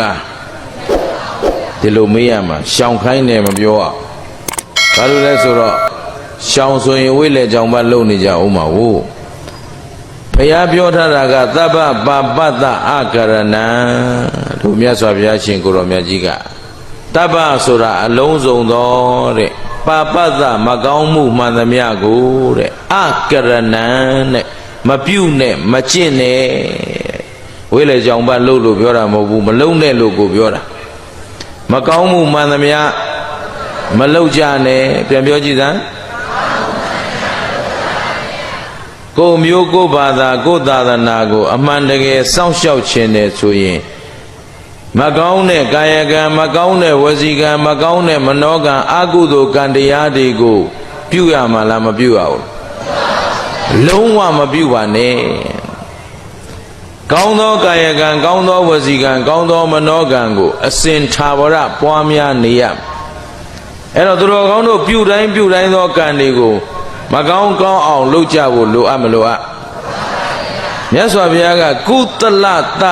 လားဒီလိုမေးရမှာရှောင်ခိုင်းတယ်မပြောရဘာလို့လဲဆိုတော့ရှောင်ဆိုရင်ဝိလေကြောင့်ပါလုံနေကြအောင်မှာဟုတ်ဘုရားပြောထားတာကသဗ္ဗပါပတ္တအကရဏံတို့မြတ်စွာဘုရားရှင်ကိုရောမြတ်ကြီးကတဗ္ဗဆိုတာအလုံးစုံသောတဲ့ပါပတ္တမကောင်းမှုမှန်သမျှကိုတဲ့အကရဏံတဲ့မပြုတ်နဲ့မကျင့်နဲ့ ဝိလေကြောင့်ပါလုံလို့ပြောတာမဟုတ်ဘူးမလုံနဲ့လို့ကိုပြောတာမကောင်းမှုမှန်သမျှမလုံကြနဲ့ပြန်ပြောကြည့်စမ်းကိုမျိုးကိုဘာသာကိုသာသနာကို အမှန်တကယ်စောင့်ရှောက်ခြင်းနဲ့ဆိုရင်မကောင်းတဲ့ကာယကံမကောင်းတဲ့ဝစီကံမကောင်းတဲ့မနောကံအကုသိုလ်ကံတရားတွေကို ပြုရမှာလားမပြုရဘူးလုံးဝမပြုပါနဲ့ ကောင်းသောကာယကံကောင်းသောဝစီကံကောင်းသောမနောကံကိုအစဉ်ထာဝရပွားများနေရအဲ့တော့သူတော်ကောင်းတို့ပြုတိုင်းပြုတိုင်းသောကံတွေကိုမကောင်းကောင်းအောင်လုပ်ကြဖို့လိုအပ်မလိုအပ်မြတ်စွာဘုရားကကုသလတ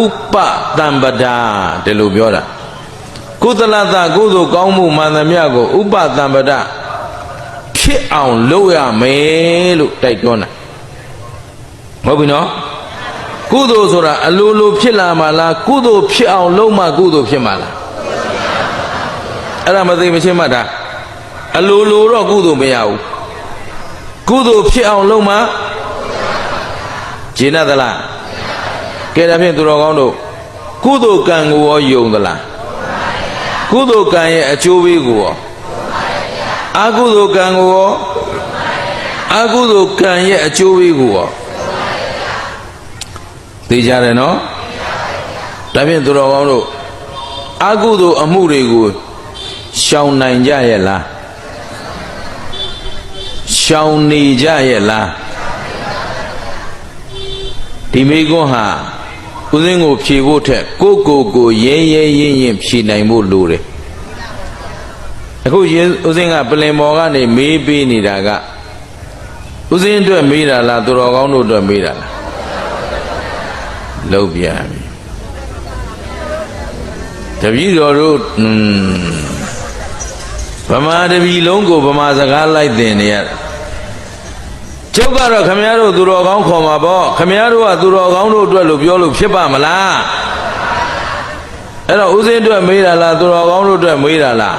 ဥပတံပဒာဒီလိုပြောတာကုသလတကုသိုလ်ကောင်းမှုမှန်သမျှကိုဥပတံပဒဖြစ်အောင်လုပ်ရမယ်လို့တိုက်တွန်းတာဟုတ်ပြီနော် ကုသိုလ်ဆိုတာအလိုလိုဖြစ်လာမှလားကုသိုလ်ဖြစ်အောင်လုပ်မှကုသိုလ်ဖြစ်မှလားအဲ့ဒါမသိမချင်းမှတ်တာအလိုလိုတော့ကုသိုလ်မရဘူးကုသိုလ်ဖြစ်အောင်လုပ်မှဂျင်းတ်သလားကဲဒါဖြင့်သူတော်ကောင်းတို့ကုသိုလ်ကံကိုရောယုံသလားကုသိုလ်ကံရဲ့အကျိုးပေးကိုရောအကုသိုလ်ကံကိုရောအကုသိုလ်ကံရဲ့အကျိုးပေးကိုရော သိကြတယ်နော်ဒါဖြင့်သူတော်ကောင်းတို့အကုသိုလ်အမှုတွေကိုရှောင်နိုင်ကြရဲ့လားရှောင်နေကြရဲ့လားဒီမိကွန်းဟာဦးစင်းကိုဖြေဖို့ထက်ကိုကိုကိုရဲရဲရင်ရင်ဖြေနိုင်ဖို့လိုတယ်အခုဦးစင်းကပလင်မော်ကနေမေးပေးနေတာကဦးစင်းအတွက်မေးတာလားသူတော်ကောင်းတို့အတွက်မေးတာလား လောက်ပြန်ပြီတပည့်တော်တို့อืมဗမာတပည့်လုံးကိုဗမာစကားလိုက်သင်နေရတယ်ကျုပ်ကတော့ခမည်းတော်သူတော်ကောင်းခေါ်မှာပေါ့ခမည်းတော်ကသူတော်ကောင်းတို့အတွက်လို့ပြောလို့ဖြစ်ပါမလားအဲ့တော့ဦးစင်းအတွက်မေးတာလားသူတော်ကောင်းတို့အတွက်မေးတာလား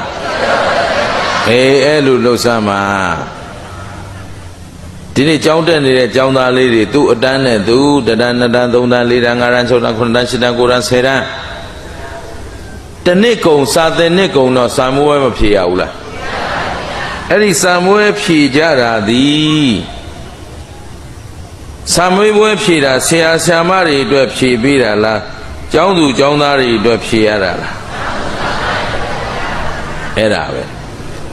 အေးအဲ့လိုလှုပ်ရှားမှာ ဒီနေ့ကြောင်းတက်နေတဲ့ကြောင်းသားလေးတွေသူ့အတန်းနဲ့သူတတန်းနှစ်တန်းသုံးတန်းလေးတန်းငါးတန်း၆တန်းခုနှစ်တန်းရှစ်တန်းကိုးတန်းဆယ်တန်းတနစ်ကုံစာသင်နှစ်ကုံတော့စာမိုးဝဲမဖြေရဘူးလားအဲ့ဒီစာမိုးဝဲဖြေကြတာသည်စာမွေးပွဲဖြေတာဆရာဆရာမတွေအတွက်ဖြေပေးတာလားကျောင်းသူကျောင်းသားတွေအတွက်ဖြေရတာလားအဲ့ဒါပဲ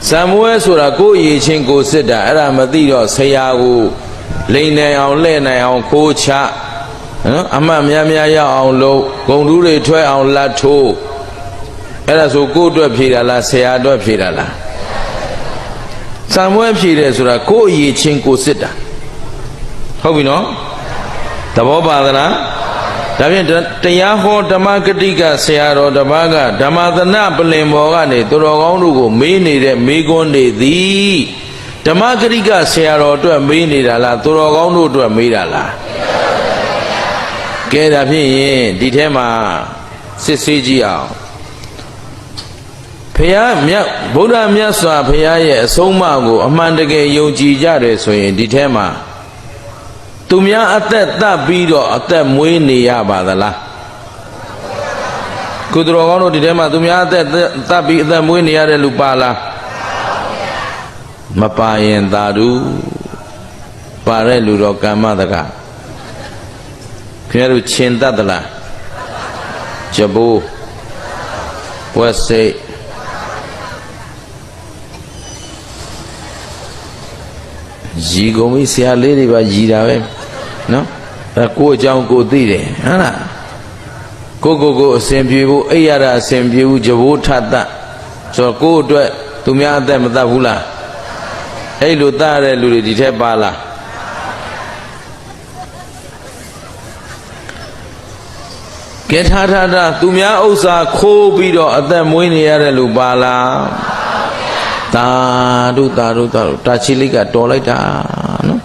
စာမွေးဆိုတာကိုယ်ရည်ချင်းကိုစစ်တာအဲ့ဒါမသိတော့ဆရာကိုလိန်နိုင်အောင်လှဲ့နိုင်အောင်ခိုးချနော်အမှတ်များများရအောင်လုပ်ဂုံတူးတွေထွက်အောင်လတ်ထိုးအဲ့ဒါဆိုကိုယ့်အတွက်ဖြေတာလားဆရာအတွက်ဖြေတာလားစာမွေးဖြေတယ်ဆိုတာကိုယ်ရည်ချင်းကိုစစ်တာဟုတ်ပြီနော်သဘောပါသလား ဒါဖြင့်တရားဟောဓမ္မဂတိကဆရာတော်တပါးကဓမ္မသနပလင်ဘောကနေသူတော်ကောင်းတို့ကိုမေးနေတဲ့မေးခွန်းတွေသည်ဓမ္မဂတိကဆရာတော်အတွက်မေးနေတာလားသူတော်ကောင်းတို့အတွက်မေးတာလားကဲဒါဖြင့်ရင်ဒီထဲမှာစစ်ဆေးကြည့်အောင်ဖះမြတ်ဗုဒ္ဓမြတ်စွာဘုရားရဲ့အဆုံးအမကိုအမှန်တကယ်ယုံကြည်ကြတယ်ဆိုရင်ဒီထဲမှာ သူများအသက်တတ်ပြီးတော့အသက်မွေးနေရပါသလားကုသတော်ကောင်းတို့ဒီထဲမှာသူများအသက်တတ်ပြီးအသက်မွေးနေရတဲ့လူပါလားမပါရင်သာဓုပါတဲ့လူတော်ကမ္မတကခင်ဗျားတို့ခြင်တတ်သလားကြဘိုးဝက်စိတ် ရီကုန်ပြီဆရာလေးတွေပါရီတာပဲနော်အဲကိုအကြောင်းကိုသိတယ်ဟုတ်လားကိုကိုကိုအစဉ်ပြေဖို့အိရတာအစဉ်ပြေဘူးကြဘိုးထတတ်ဆိုတော့ကိုအတွက်သူများအသက်မတတ်ဘူးလားအဲ့လိုတတ်ရတဲ့လူတွေဒီထက်ပါလားကဲထားထားထားသူများဥစ္စာခိုးပြီးတော့အသက်မွေးနေရတဲ့လူပါလား သာဓုသာဓုသာဓုတာချီလိကတော်လိုက်တာနော်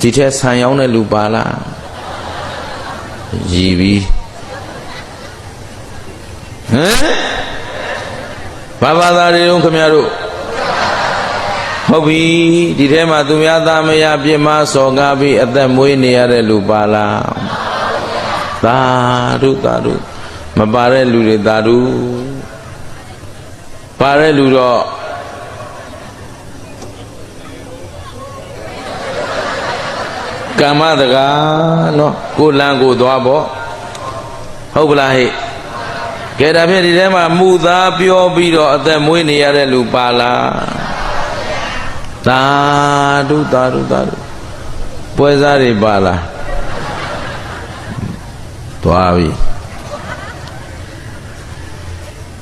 ဒီထက်ဆံရောင်းတဲ့လူပါလားရည်ပြီးဟမ်ဘာဘာသာတွေတော့ခင်ဗျားတို့ဟုတ်ပြီဒီထဲမှာသူများသားမယားပြစ်မစော်ကားပြီးအသက်မွေးနေရတဲ့လူပါလားသာဓုသာဓုမပါတဲ့လူတွေသာဓုပါတဲ့လူတော့ ကမ္မတကားနော်ကိုလန်းကိုသွားပေါ့ဟုတ်ပလားဟဲ့ကဲဒါဖြင့်ဒီထဲမှာမူသားပြောပြီးတော့အသက်မွေးနေရတဲ့လူပါလားသာဓုသာဓုသာဓုပွဲစားတွေပါလားသွားပြီ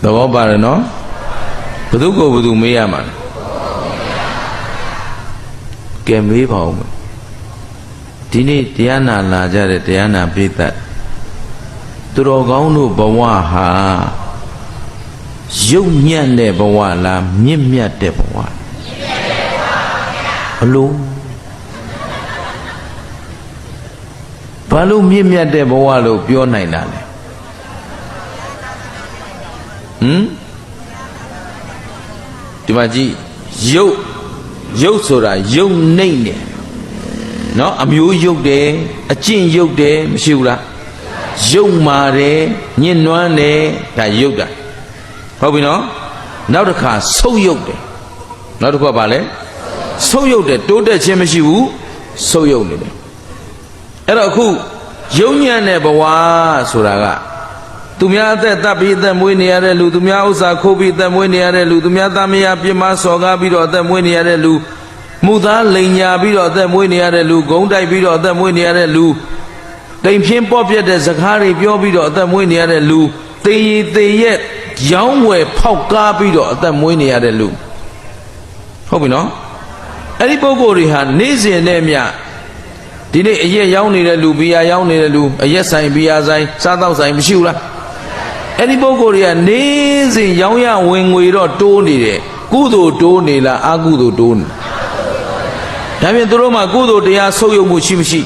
သဘောပါတယ်နော်ဘသူကိုဘသူမေးရမှာလဲကဲမေးပါဦးမယ် ဒီနေ့တရားနာလာကြတဲ့တရားနာပိသတ်သူတော်ကောင်းတို့ဘဝဟာရုပ်ညံ့တဲ့ဘဝလားမြင့်မြတ်တဲ့ဘဝဘလို့ဘာလို့မြင့်မြတ်တဲ့ဘဝလို့ပြောနိုင်တာလဲဟမ်ဒီမှာကြည့်ရုပ်ရုပ်ဆိုတာရုပ်နှိမ့်တယ် နော်အမျိုးရုပ်တယ်အကျင့်ရုပ်တယ်မရှိဘူးလားရုပ်မာတယ်ညှဉ်းနွမ်းတယ်ဒါရုပ်တာဟုတ်ပြီနော်နောက်တစ်ခါဆုပ်ရုပ်တယ်နောက်တစ်ခါပါလဲဆုပ်ရုပ်တယ်တိုးတက်ခြင်းမရှိဘူးဆုပ်ရုပ်နေတယ်အဲ့တော့အခုယုံညံ့တဲ့ဘဝဆိုတာကသူများအသက်တပ်ပြီးအသက်မွေးနေရတဲ့လူသူများဥစ္စာခိုးပြီးအသက်မွေးနေရတဲ့လူသူများသားမယားပြစ်မှားစော်ကားပြီးတော့အသက်မွေးနေရတဲ့လူ မှုသားလိန်ညာပြီးတော့အသက်မွေးနေရတဲ့လူဂုံးတိုက်ပြီးတော့အသက်မွေးနေရတဲ့လူတိမ်ဖြင်းပေါ့ပြက်တဲ့စကားတွေပြောပြီးတော့အသက်မွေးနေရတဲ့လူတေရီတေရက်ရောင်းဝယ်ဖောက်ကားပြီးတော့အသက်မွေးနေရတဲ့လူဟုတ်ပြီနော်အဲ့ဒီပုဂ္ဂိုလ်တွေဟာနေ့စဉ်နဲ့မြဒီနေ့အရက်ရောင်းနေတဲ့လူဘီယာရောင်းနေတဲ့လူအရက်ဆိုင်ဘီယာဆိုင်စားတော့ဆိုင်မရှိဘူးလားအဲ့ဒီပုဂ္ဂိုလ်တွေကနေ့စဉ်ရောင်းရဝင်ငွေတော့တိုးနေတယ်ကုသိုလ်တိုးနေလားအကုသိုလ်တိုးနေ ဒါဖြင့်သူတို့မှာကုသိုလ်တရားဆုပ်ယုပ်မှုရှိမရှိ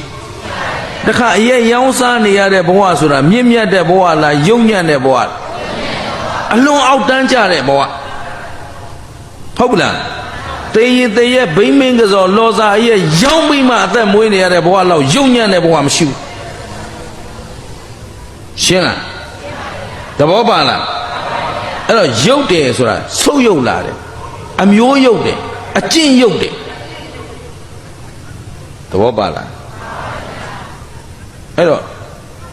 တခါအရက်ရောင်းစားနေရတဲ့ဘဝဆိုတာမြင့်မြတ်တဲ့ဘဝလားယုံညံ့တဲ့ဘဝလားအလွန်အောက်တန်းကြတဲ့ဘဝဟုတ်ပလားတေးရင်တေးရဲ့ဘိမ့်မင်းကစောလောစာအရဲ့ရောင်းပြီးမှအသက်မွေးနေရတဲ့ဘဝလောက်ယုံညံ့တဲ့ဘဝမရှိဘူးရှင်းလားသဘောပါလားအဲ့တော့ရုပ်တယ်ဆိုတာဆုပ်ယုပ်လာတယ်အမျိုးယုပ်တယ်အကျင့်ယုပ်တယ်သ ဘောပါလားအဲ့တော့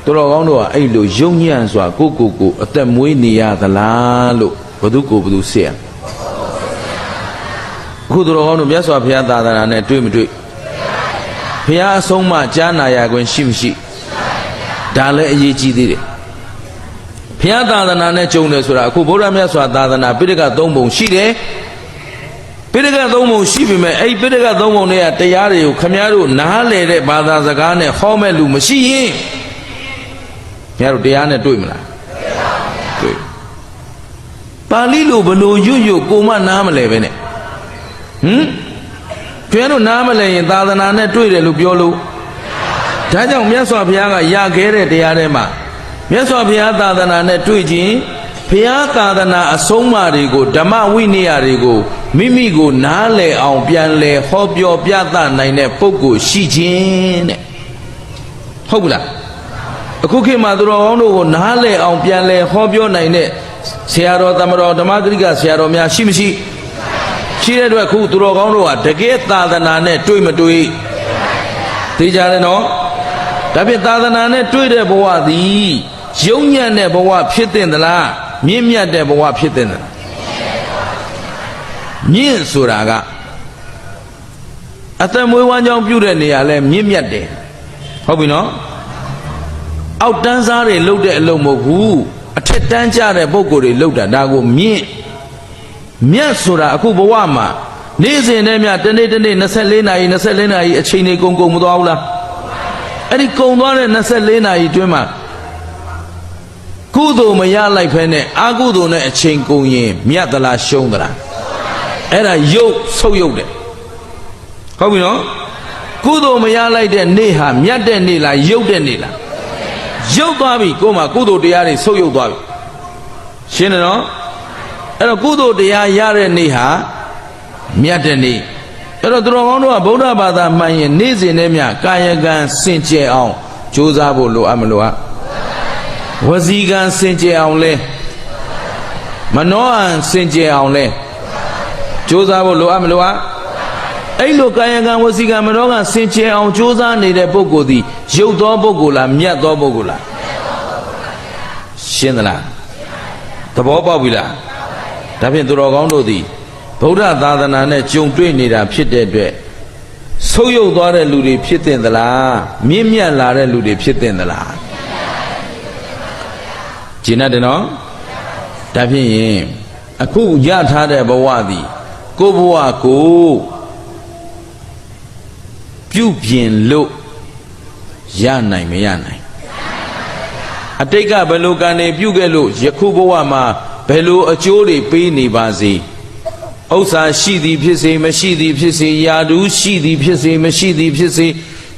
သူတော်ကောင်းတို့ကအဲ့လိုယုံညံ့စွာကိုကိုကိုအသက်မွေးနေရသလားလို့ဘသူကိုဘသူစစ်ရအခုသူတော်ကောင်းတို့မြတ်စွာဘုရားသာသနာနဲ့တွေ့မတွေ့ဘုရားအဆုံးမကြားနာရခွင့်ရှိမရှိဒါလည်းအရေးကြီးသေးတယ်ဘုရားသာသနာနဲ့ကြုံတယ်ဆိုတာအခုဗုဒ္ဓမြတ်စွာသာသနာပိဋကသုံးပုံရှိတယ် ပိဋကသုံးပုံရှိပြီမဲ့အဲ့ပိဋကသုံးပုံတွေကတရားတွေကိုခမည်းတော်နားလေတဲ့ဘာသာစကားနဲ့ဟောမဲ့လူမရှိရင်ခင်ဗျားတို့တရားနဲ့တွေ့မလားတွေ့ပါဠိလိုဘလို့ရွတ်ရွတ်ကိုမနားမလဲပဲနဲ့ဟမ်ခင်ဗျားတို့နားမလဲရင်သာသနာနဲ့တွေ့တယ်လို့ပြောလို့ဒါကြောင့်မြတ်စွာဘုရားကရခဲ့တဲ့တရားထဲမှာမြတ်စွာဘုရားသာသနာနဲ့တွေ့ခြင်း ဘုရားသာသနာအဆုံးအမတွေကိုဓမ္မဝိနည်းတွေကိုမိမိကိုနားလည်အောင်ပြန်လည်ဟောပြောပြသနိုင်တဲ့ပုဂ္ဂိုလ်ရှိခြင်းတဲ့ဟုတ်ဘူးလားအခုခေတ်မှာသူတော်ကောင်းတို့ကိုနားလည်အောင်ပြန်လည်ဟောပြောနိုင်တဲ့ဆရာတော်သမတော်ဓမ္မဂရိကဆရာတော်များရှိမရှိရှိတဲ့အတွက်ခုသူတော်ကောင်းတို့ဟာတကယ်သာသနာနဲ့တွေ့မတွေ့သိကြတယ်နော်ဒါဖြင့်သာသနာနဲ့တွေ့တဲ့ဘဝသည်ယုံညံ့တဲ့ဘဝဖြစ်တဲ့သလား မြင့်မြတ်တဲ့ဘဝဖြစ်တဲ့သလားမြင့်ဆိုတာကအသက်မွေးဝမ်းကြောင်းပြုတဲ့နေရာလဲမြင့်မြတ်တယ်ဟုတ်ပြီနော်အောက်တန်းစားတွေလှုပ်တဲ့အလုပ်မဟုတ်ဘူးအထက်တန်းကြတဲ့ပုံကိုယ်တွေလှုပ်တာဒါကိုမြင့်မြတ်ဆိုတာအခုဘဝမှာနေ့စဉ်နဲ့မြတနေ့တနေ့24နာရီ24နာရီအချိန်တွေကုန်ကုန်မသွားဘူးလားအဲ့ဒီကုန်သွားတဲ့24နာရီတွင်းမှာ ကုသိုလ်မရလိုက်ဖဲနဲ့အကုသိုလ်နဲ့အချိန်ကုန်ရင်မြတ်သလားရှုံးသလားအဲ့ဒါရုပ်ဆုပ်ယုတ်တယ်ဟုတ်ပြီနော်ကုသိုလ်မရလိုက်တဲ့နေ့ဟာမြတ်တဲ့နေ့လားရုပ်တဲ့နေ့လားရုပ်သွားပြီကိုယ်မှာကုသိုလ်တရားတွေဆုပ်ယုတ်သွားပြီရှင်းတယ်နော်အဲ့တော့ကုသိုလ်တရားရတဲ့နေ့ဟာမြတ်တဲ့နေ့အဲ့တော့သူတော်ကောင်းတို့ကဗုဒ္ဓဘာသာမှန်ရင်နေ့စဉ်နဲ့မြကာယကံစင်ကြယ်အောင်ကြိုးစားဖို့လိုအပ်မလိုအပ် ဝစီကံစင်ကြယ်အောင်လဲမနောအံစင်ကြယ်အောင်လဲကြိုးစားဖို့လိုအပ်မလိုအပ်အဲ့လိုကာယကံဝစီကံမနောကံစင်ကြယ်အောင်ကြိုးစားနေတဲ့ပုဂ္ဂိုလ်သည်ရုပ်သောပုဂ္ဂိုလ်လားမြတ်သောပုဂ္ဂိုလ်လားရှင်းသလားသဘောပေါက်ပြီလားဒါဖြင့်သူတော်ကောင်းတို့သည်ဗုဒ္ဓသာသနာနဲ့ကြုံတွေ့နေတာဖြစ်တဲ့အတွက်ဆုပ်ယုပ်သွားတဲ့လူတွေဖြစ်တဲ့သလားမြင့်မြတ်လာတဲ့လူတွေဖြစ်တဲ့သလား ကျင်တယ်နော်ဒါဖြင့်ရင်အခုရထားတဲ့ဘဝသည်ကိုယ့်ဘဝကိုပြုပြင်လို့ရနိုင်မရနိုင်အတိတ်ကဘယ်လိုကံနေပြုခဲ့လို့ယခုဘဝမှာဘယ်လိုအကျိုးတွေပေးနေပါစေဥစ္စာရှိသည်ဖြစ်စေမရှိသည်ဖြစ်စေယာတူးရှိသည်ဖြစ်စေမရှိသည်ဖြစ်စေ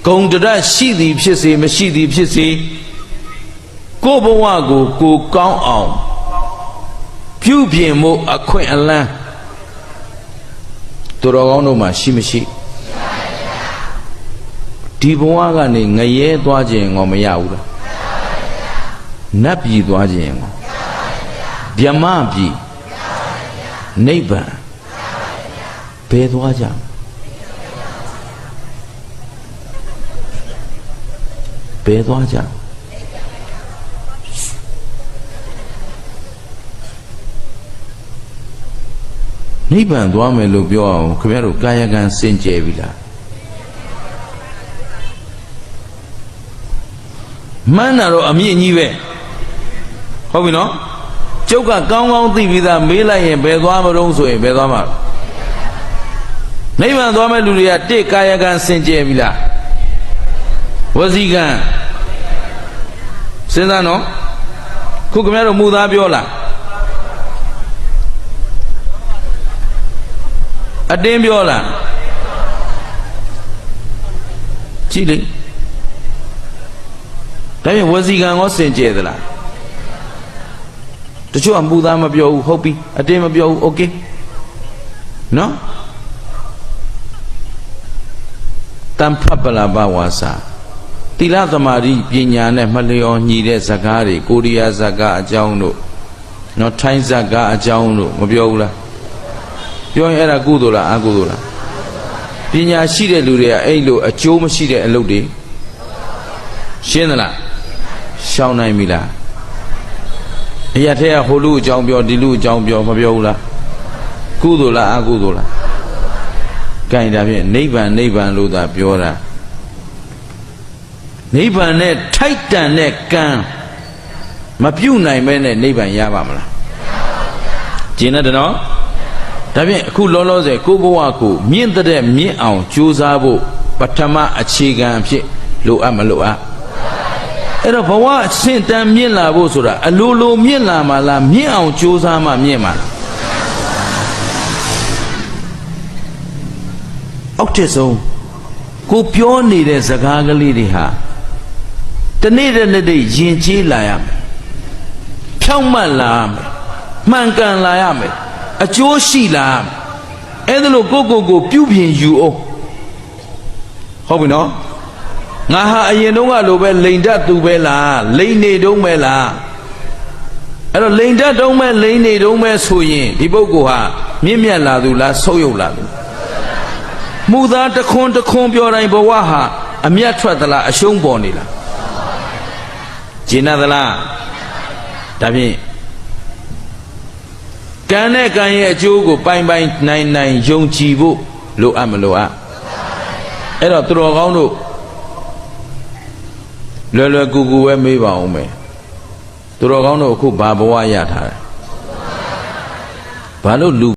ဂုံတရရှိသည်ဖြစ်စေမရှိသည်ဖြစ်စေ ကိုယ့်ဘဝကိုကိုကောင်းအောင်ပြုပြင်မှုအခွင့်အလန်းသူတော်ကောင်းတို့မှာရှိမရှိဒီဘဝကနေငရဲသွားခြင်းငေါမရဘူးလားနတ်ပြည်သွားခြင်းငေါဗျမပြည်နိဗ္ဗာန်ဘယ်သွားကြဘယ်သွားကြ နိဗ္ဗာန်သွားမယ်လို့ပြောအောင်ခင်ဗျားတို့ကာယကံစင်ကြယ်ပြီလားမှန်းတာတော့အမြင့်ကြီးပဲဟုတ်ပြီနော်ကျုပ်ကကောင်းကောင်းသိပြီးသားမေးလိုက်ရင်ဘယ်သွားမလို့ဆိုရင်ဘယ်သွားမှာနိဗ္ဗာန်သွားမဲ့လူတွေကတိကာယကံစင်ကြယ်ပြီလားဝစီကံစဉ်းစားနော်ခုခင်ဗျားတို့မူသားပြောလား အတင်းပြောလားကြည့်လေဒါပြင်ဝစီကံရောစင်ကြယ်သလားတချို့အမှုသားမပြောဘူးဟုတ်ပြီအတင်းမပြောဘူးโอเคနော်တံဖပလာဘဝါစာတိလသမารိပညာနဲ့မလျော်ညီတဲ့ဇကားတွေကိုရိယာဇကားအကြောင်းတို့နော်ထိုင်းဇကားအကြောင်းတို့မပြောဘူးလား ပြောရင်အဲ့ဒါကုသိုလ်လားအကုသိုလ်လားပညာရှိတဲ့လူတွေကအဲ့လိုအကျိုးမရှိတဲ့အလုပ်တွေရှင်းသလားရှောင်းနိုင်ပြီလားအရာထဲကဟိုလူအကြောင်းပြောဒီလူအကြောင်းပြောမပြောဘူးလားကုသိုလ်လားအကုသိုလ်လားကဲဒါဖြင့်နိဗ္ဗာန်နိဗ္ဗာန်လို့သာပြောတာနိဗ္ဗာန်နဲ့ထိုက်တန်တဲ့ကံမပြုတ်နိုင်မဲနဲ့နိဗ္ဗာန်ရပါမလားကျင်တဲ့နော် ဒါဖြင့်အခုလောလောဆယ်ကိုဘဝကိုမြင့်တဲ့မြင့်အောင်ကြိုးစားဖို့ပထမအခြေခံအဖြစ်လိုအပ်မလိုအပ်အဲ့တော့ဘဝအဆင့်တန်းမြင့်လာဖို့ဆိုတာအလိုလိုမြင့်လာမှလားမြင့်အောင်ကြိုးစားမှမြင့်မှာလားအောက်ထစ်ဆုံးကိုပြောနေတဲ့စကားကလေးတွေဟာတနေ့တစ်နေ့တည်းယဉ်ကျေးလာရမယ်ဖြောင့်မတ်လာရမယ်မှန်ကန်လာရမယ် အကျိုးရှိလာရမယ်အဲ့ဒါလို့ကိုကိုကိုပြုပြင်ယူအောင်ဟုတ်ပြီနော်ငါဟာအရင်တုန်းကလိုပဲလိန်တတ်သူပဲလားလိန်နေတုံးပဲလားအဲ့တော့လိန်တတ်တုံးပဲလိန်နေတုံးပဲဆိုရင်ဒီပုဂ္ဂိုလ်ဟာမြင့်မြတ်လာသူလားဆုပ်ယုပ်လာသူမှုသားတခွန်းတခွန်းပြောတိုင်းဘဝဟာအမျက်ထွက်သလားအရှုံးပေါ်နေလားကျင်နာသလားဒါဖြင့် ကံနဲ့ကံရဲ့အကျိုးကိုပိုင်ပိုင်နိုင်နိုင်ယုံကြည်ဖို့လိုအပ်မလိုအပ်အဲ့တော့သူတော်ကောင်းတို့လွယ်လွယ်ကူကူပဲမေးပါအောင်မယ်သူတော်ကောင်းတို့အခုဘာဘဝရထားတယ်ဘာလို့လူ